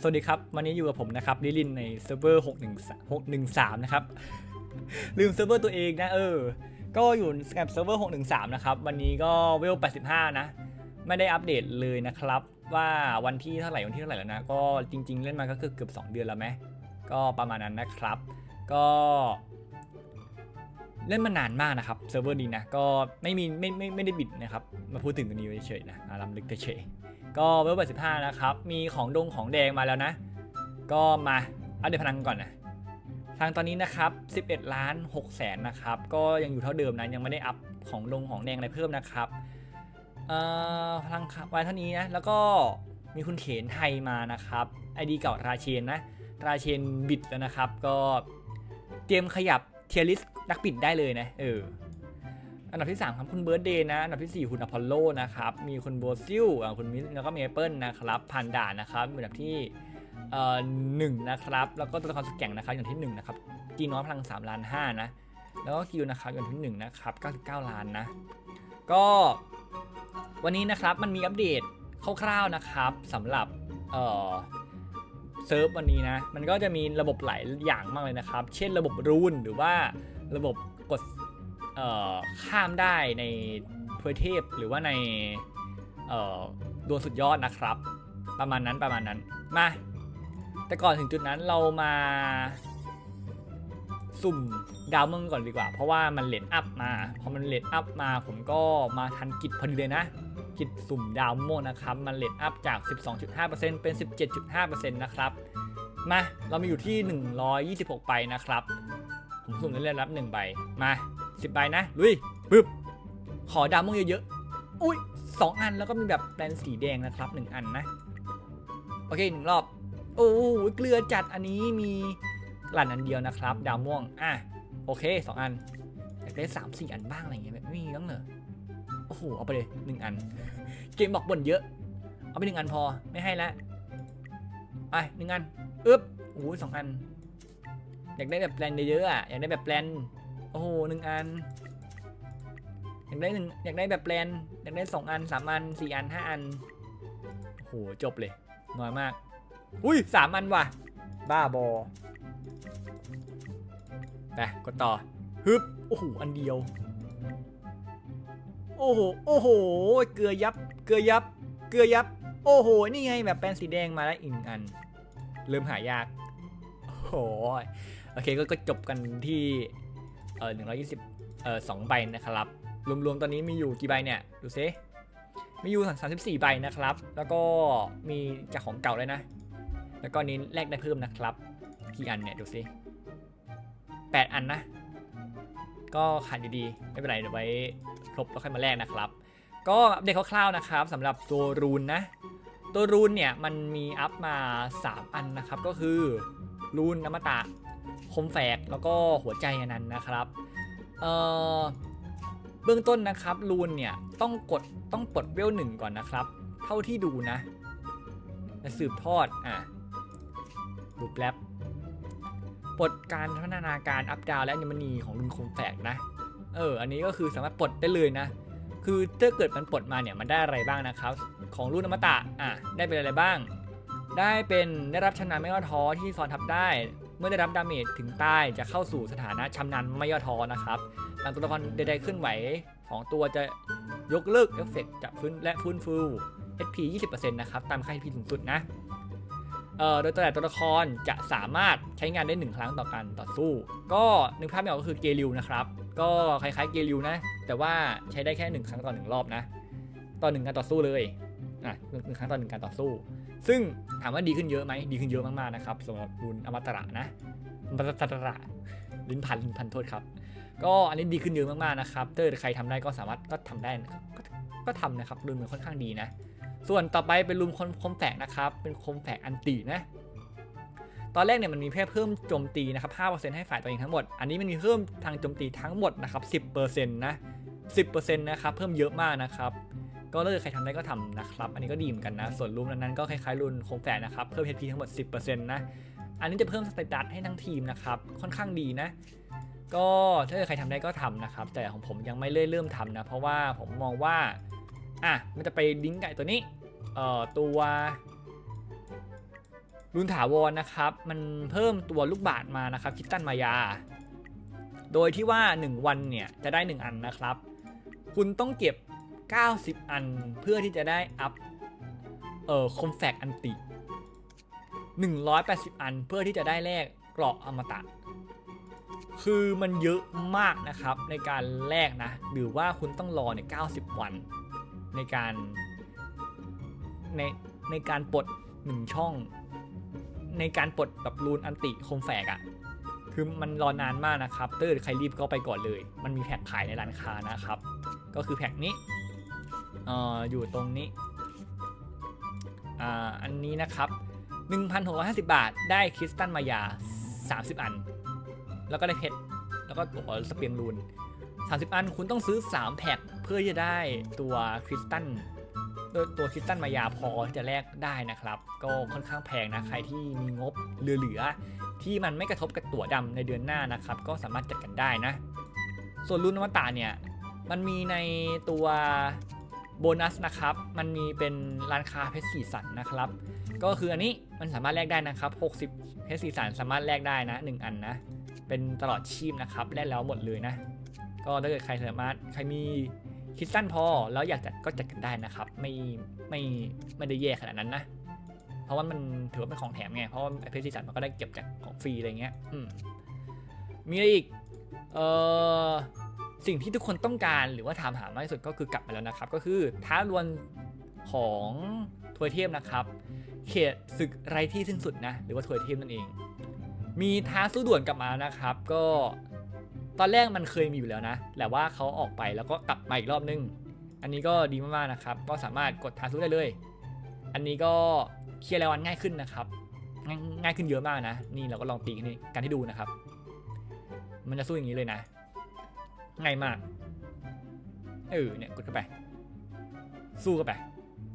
สวัสดีครับ วันนี้อยู่กับผมนะครับลิลินในเซิร์ฟเวอร์613นะครับ ลืมเซิร์ฟเวอร์ตัวเองนะเออ ก็อยู่กับเซิร์ฟเวอร์613 นะครับ วันนี้ก็เวล 85 นะ ไม่ได้อัปเดตเลยนะครับ ว่าวันที่เท่าไหร่วันที่เท่าไหร่แล้วนะ ก็จริง ๆ เล่นมาก็คือเกือบ 2 เดือนแล้วไหมก็ประมาณนั้นนะครับ ก็เล่นมานานมากนะครับเซิร์ฟเวอร์นี้นะ ก็ไม่มีไม่ไม่ไม่ได้บิดนะครับ มาพูดถึงกันนี้เฉยๆนะมาลำลึกเฉยๆ ก็เวล85นะครับ มีของดงของแดงมาแล้วนะ ก็มาอัปเดตพลังก่อนนะทางตอนนี้นะครับ 11 ล้าน6แสนนะครับ ก็ยังอยู่เท่าเดิมนะ ยังไม่ได้อัพของดงของแดงอะไรเพิ่มนะครับพลังไว้เท่านี้นะ แล้วก็มีคุณเขนไทยมานะครับ ไอดีเก่าราเชนนะ ราเชนบิดแล้วนะครับ ก็เตรียมขยับเทียริสนักบิดได้เลยนะ เออ อันดับที่ 3 ครับคุณเบิร์ดเดย์นะ อันดับทีสี่ 4 คุณอพอลโลนะครับ มีคุณโบซิลคุณมิสแล้วก็เมเปิลนะครับ ผ่านด่านนะครับอันดับที่เอ่อหนึ่งนะครับ แล้วก็ตัวละครสุดแก่งนะครับอย่างที่หนึ่งนะครับกีน้อยพลัง3ล้าน5นะ แล้วก็กิวนะครับอย่างที่หนึ่งนะครับ99 ล้านนะ ก็วันนี้นะครับมันมีอัปเดตคร่าวๆนะครับสำหรับเอ่อเซิร์ฟวันนี้นะ มันก็จะมีระบบหลายอย่างมากเลยนะครับ เช่นระบบรูนหรือว่าระบบกด ข้ามได้ในเพื่อเทพหรือว่าในดวงสุดยอดนะครับ ประมาณนั้นประมาณนั้นมาแต่ก่อนถึงจุดนั้นเรามา สุ่มดาวเมืองก่อนดีกว่า เพราะว่ามันเลดอัพมา พอมันเลดอัพมาผมก็มาทันกิจพอดีเลยนะ กิจสุ่มดาวม่งนะครับ มันเลดอัพจาก 12.5%เป็น 17.5%นะครับมาเรามีอยู่ที่ 126ใบนะครับ ผมสุ่มได้เล่นรับ 1 ใบมา 10ใบนะ ลุยปึ๊บ ขอดาวม่วงเยอะๆ อุ้ยสองอันแล้วก็มีแบบแปลนสีแดงนะครับ1อันนะ โอเคหนึ่งรอบ โอ้โหเกลือจัดอันนี้มีหลั่นอันเดียวนะครับ ดาวม่วง อะ โอเคสองอันอยากได้สามสี่อันบ้างอะไรเงี้ยแบบไม่มีบ้างเหรอโอ้โห เอาไปเลยหนึ่งอัน เกมบอกบ่นเยอะ เอาไปหนึ่งอันพอไม่ให้ล้วไปหนึ่งอัน อึ๊บโอ้โหสองอัน อยากได้แบบแปลนเยอะๆอะ อยากได้แบบแปลน โอ้โหหนึ่งอัน อยากได้หนึ่งอยากได้แบบแปลนอยากได้สองอันสามอันสี่อันห้าอัน โอ้โห จบเลยน้อยมาก อุ้ยสามอันว่ะ บ้าบอ ไปกดต่อ ฮึบ โอ้โห อันเดียว โอ้โห โอ้โห เกลือยับ เกลือยับ เกลือยับ โอ้โห นี่ไงแบบแปลนสีแดงมาแล้วอีกอัน เริ่มหายากโอ้โห โอเคก็จบกันที่ เออหนึ่งร้อยยี่สิบเออสองใบนะครับ รวมๆตอนนี้มีอยู่กี่ใบเนี่ยดูซิมีอยู่สามสิบสี่ใบนะครับ แล้วก็มีจากของเก่าเลยนะ แล้วก็นี้แลกได้เพิ่มนะครับกี่อันเนี่ยดูซิแปดอันนะ ก็ขาดอยู่ดีไม่เป็นไรเดี๋ยวไว้ครบแล้วค่อยมาแลกนะครับ ก็อัปเดตคร่าวๆนะครับสำหรับตัวรูนนะตัวรูนเนี่ยมันมีอัพมา 3 อันนะครับ ก็คือรูนนมตะ มแฝกแล้วก็หัวใจอันนั้นนะครับเอ่อเบื้องต้นนะครับรูนเนี่ยต้องกดต้องปลดเวลหนึ่งก่อนนะครับ เท่าที่ดูนะและสืบทอดอะดูแป๊บปลดการพัฒนาการอัพดาวและอัญมณีของรุนคมแฝกนะ เออ อันนี้ก็คือสามารถปลดได้เลยนะ คือถ้าเกิดมันปลดมาเนี่ยมันได้อะไรบ้างนะครับ ของรุ่นอมตะ อะ ได้เป็นอะไรบ้าง ได้เป็นได้รับชำนาญไม่ย่อท้อที่ซ้อนทับได้ เมื่อได้รับดาเมจถึงใต้จะเข้าสู่สถานะชำนาญไม่ย่อท้อนะครับหลังตัวละครใดๆเคลื่อนไหวของตัวจะยกเลิกเอฟเฟกต์จะฟื้นและฟื้นฟู HP 20%นะครับตามค่า HP สูงสุดนะเอ่อโดยแต่ตัวละครจะสามารถใช้งานได้ 1 ครั้งต่อการต่อสู้ ก็นึกภาพไม่ออกก็คือเกลิวนะครับ ก็คล้ายๆเกลิวนะ แต่ว่าใช้ได้แค่ 1 ครั้งต่อ 1 รอบนะ ต่อ 1 การต่อสู้เลยอะหนึ่งครั้งต่อ 1 การต่อสู้ ซึ่งถามว่าดีขึ้นเยอะไหมดีขึ้นเยอะมากๆนะครับสำหรับรุนอมตะนะอมตะลิ้นพันลิ้นพันโทษครับ ก็อันนี้ดีขึ้นเยอะมากๆนะครับถ้าใครทำได้ก็สามารถก็ทำได้ก็ก็ทำนะครับรุนมันค่อนข้างดีนะ ส่วนต่อไปเป็นรุนคมคมแฝกนะครับ เป็นคมแฝกอันตีนะตอนแรกเนี่ยมันมีแค่เพิ่มโจมตีนะครับ 5%ให้ฝ่ายตัวเองทั้งหมด อันนี้มันมีเพิ่มทางโจมตีทั้งหมดนะครับ 10%นะ 10%นะครับ เพิ่มเยอะมากนะครับ ก็ถ้าเกิดใครทำได้ก็ทำนะครับ อันนี้ก็ดีเหมือนกันนะ ส่วนรูมนั้นๆก็คล้ายๆรุนคงแฝกนะครับ เพิ่ม HP ทั้งหมด 10%นะ อันนี้จะเพิ่มสเตตัสให้ทั้งทีมนะครับ ค่อนข้างดีนะ ก็ถ้าเกิดใครทำได้ก็ทำนะครับ แต่ของผมยังไม่เริ่มทำนะ เพราะว่าผมมองว่า อะ มันจะไปลิงก์กับไอ้ตัวนี้ เอ่อ ตัวรุนถาวรนะครับ มันเพิ่มตัวลูกบาศก์มานะครับ คิตตันมายา โดยที่ว่า 1 วันเนี่ยจะได้ 1 อันนะครับ คุณต้องเก็บ 90 อันเพื่อที่จะได้อัพเอ่อคอมแฟกอันติ 180 อันเพื่อที่จะได้แลกเกราะอมตะ คือมันเยอะมากนะครับในการแลกนะ หรือว่าคุณต้องรอเนี่ย90 วัน ในการในในการปลดหนึ่งช่อง ในการปลดแบบรูนอันติคมแฝกอะ่ะคือมันรอนานมากนะครับถ้าเกิดใครรีบก็ไปก่อนเลย มันมีแพ็คขายในร้านค้านะครับ ก็คือแพ็คนี้ อออยู่ตรงนี้อ่าอันนี้นะครับ 1,650 บาทได้คริสตัลมายา 30 อัน แล้วก็ได้เพชรแล้วก็ตัวสเปียงรูน 30 อันคุณต้องซื้อ 3 แพ็คเพื่อจะได้ตัวคริสตัลตัวตัวคริสตัลมายาพอที่จะแลกได้นะครับ ก็ค่อนข้างแพงนะใครที่มีงบเหลือๆที่มันไม่กระทบกับตั๋วดำในเดือนหน้านะครับ ก็สามารถจัดกันได้นะ ส่วนรุ่นนวตาเนี่ยมันมีในตัว โบนัสนะครับ มันมีเป็นร้านค้าเพชรสีสันนะครับ ก็คืออันนี้มันสามารถแลกได้นะครับ 60เพชรสีสันสามารถแลกได้นะ 1 อันนะ เป็นตลอดชีพนะครับแลกแล้วหมดเลยนะ ก็ถ้าเกิดใครสามารถใครมีคิดสั้นพอแล้วอยากจัดก็จัดกันได้นะครับ ไม่ไม่ไม่ได้แย่ขนาดนั้นนะ เพราะว่ามันถือว่าเป็นของแถมไง เพราะว่าเพชรสีสันมันก็ได้เก็บจากของฟรีอะไรเงี้ย อืม มีอะไรอีก เอ่อ สิ่งที่ทุกคนต้องการหรือว่าถามหามากที่สุดก็คือกลับมาแล้วนะครับ ก็คือท้ารวนของทวยเทพนะครับ เขตศึกไร้ที่สิ้นสุดนะ หรือว่าทวยเทพนั่นเอง มีท้าสู้ด่วนกลับมานะครับ ก็ตอนแรกมันเคยมีอยู่แล้วนะแต่ว่าเขาออกไปแล้วก็กลับมาอีกรอบนึง อันนี้ก็ดีมากๆนะครับ ก็สามารถกดท้าสู้ได้เลย อันนี้ก็เคลียร์รายวันง่ายขึ้นนะครับง่ายง่ายขึ้นเยอะมากนะ นี่เราก็ลองตีกันให้กันให้ดูนะครับ มันจะสู้อย่างนี้เลยนะ ง่ายมาก เออเนี่ยกดเข้าไป สู้กันไป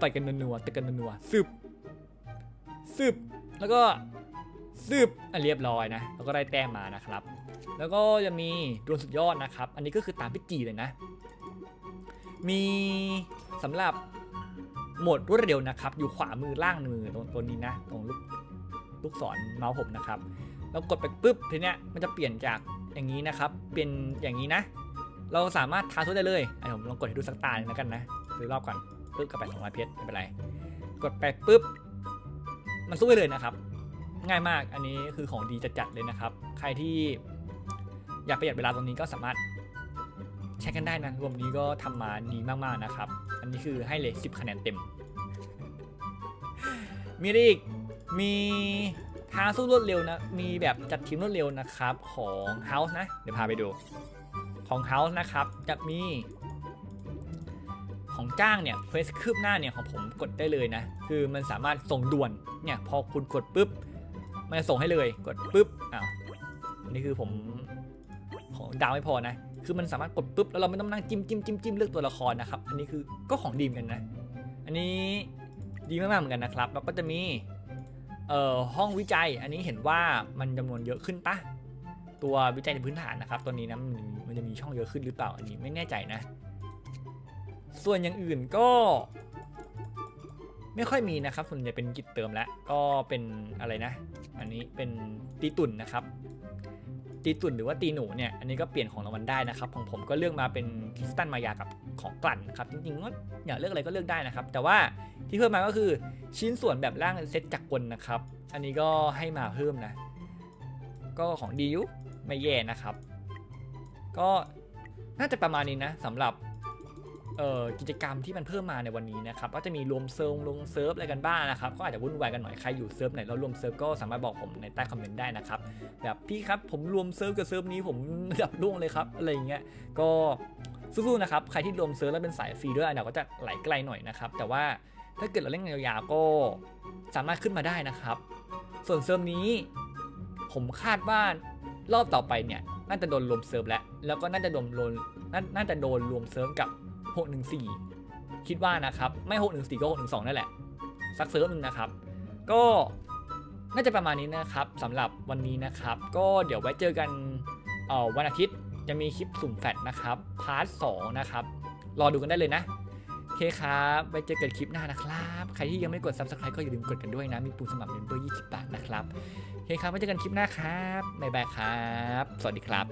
ต่อยกันนัวๆต่อยกันนัวๆซึบซึบแล้วก็ซึบอะเรียบร้อยนะแล้วก็ได้แต้มมานะครับ แล้วก็จะมีดวลสุดยอดนะครับ อันนี้ก็คือตามพิจีเลยนะ มีสำหรับโหมดรวดเร็วนะครับ อยู่ขวามือล่างมือตรงตัวนี้นะ ตรงลูกลูกศรเมาส์ผมนะครับ แล้วกดไปปุ๊บทีเนี้ยมันจะเปลี่ยนจากอย่างนี้นะครับ เป็นอย่างนี้นะ เราสามารถทาทุได้เลยไอ้ผมลองกดให้ดูสักตาหนึงแล้วกันนะดูรอบก่อนปึ๊บกลับไปสองร้อยเพชรไม่เป็นไร กดไปปุ๊บ มันสู้ได้เลยนะครับ ง่ายมากอันนี้คือของดีจัดๆเลยนะครับ ใครที่อยากประหยัดเวลาตรงนี้ก็สามารถใช้กันได้นะรวมนี้ก็ทำมาดีมากๆนะครับ อันนี้คือให้เลย10 คะแนนเต็ม มีอะไรอีกมีทางสู้รวดเร็วนะ มีแบบจัดทีมรวดเร็วนะครับ ของ House นะ เดี๋ยวพาไปดู ของ House นะครับ จะมี ของจ้างเนี่ยเควสคืบหน้าเนี่ยของผมกดได้เลยนะ คือมันสามารถส่งด่วนเนี่ยพอคุณกดปุ๊บมันจะส่งให้เลยกดปุ๊บอ้าวนนี้คือผมของดาวไม่พอนะ คือมันสามารถกดปุ๊บแล้วเราไม่ต้องนั่งจิ้มจิ้มจิ้มจิ้มเลือกตัวละครนะครับ อันนี้คือก็ของดีเหมือนกันนะ อันนี้ดีมากๆเหมือนกันนะครับ แล้วก็จะมีเอ่อห้องวิจัย อันนี้เห็นว่ามันจำนวนเยอะขึ้นปะตัววิจัยในพื้นฐานนะครับ ตัวนี้นะมัน จะมีช่องเยอะขึ้นหรือเปล่าอันนี้ไม่แน่ใจนะ ส่วนอย่างอื่นก็ ไม่ค่อยมีนะครับ ส่วนใหญ่เป็นกิจเติมแล้วก็เป็นอะไรนะ อันนี้เป็นตีตุ่นนะครับ ตีตุ่นหรือว่าตีหนูเนี่ยอันนี้ก็เปลี่ยนของรางวัลได้นะครับ ของผมก็เลือกมาเป็นคริสตัลมายากับของกลั่นครับจริงๆก็อยากเลือกอะไรก็เลือกได้นะครับ แต่ว่าที่เพิ่มมาก็คือชิ้นส่วนแบบร่างเซตจักรกลนะครับ อันนี้ก็ให้มาเพิ่มนะ ก็ของดีอยู่ไม่แย่นะครับ ก็น่าจะประมาณนี้นะสำหรับกิจกรรมที่มันเพิ่มมาในวันนี้นะครับก็จะมีรวมเซิร์ฟลงเซิร์ฟอะไรกันบ้างนะครับก็อาจจะวุ่นวายกันหน่อยใครอยู่เซิร์ฟไหนแล้วรวมเซิร์ฟก็สามารถบอกผมในใต้คอมเมนต์ได้นะครับแบบพี่ครับผมรวมเซิร์ฟกับเซิร์ฟนี้ผมดับล่วงเลยครับอะไรอย่างเงี้ยก็สู้ๆนะครับใครที่รวมเซิร์ฟแล้วเป็นสายฟรีด้วยอันเดี๋ยวก็จะไหลไกลหน่อยนะครับแต่ว่าถ้าเกิดเราเล่นยาวๆก็สามารถขึ้นมาได้นะครับ ส่วนเซิร์ฟนี้ ผมคาดว่ารอบต่อไปเนี่ย น่าจะโดนรวมเซิร์ฟแล้ว แล้วก็น่าจะโดนรวมน่าน่าจะโดนรวมเซิร์ฟกับ 614 คิดว่านะครับ ไม่ 614 ก็ 612 นั่นแหละ สักเซิร์ฟนึงนะครับ ก็น่าจะประมาณนี้นะครับสำหรับวันนี้นะครับ ก็เดี๋ยวไว้เจอกันเอ่อวันอาทิตย์จะมีคลิปสุ่มแฟตนะครับ พาร์ท2นะครับ รอดูกันได้เลยนะเคครับไว้เจอกันคลิปหน้านะครับ ใครที่ยังไม่กด subscribe ก็อย่าลืมกดกันด้วยนะ มีปุ่มสมัครเมมเบอร์ 20 บาทนะครับ เคครับไว้เจอกันคลิปหน้าครับบ๊ายบายครับ สวัสดีครับ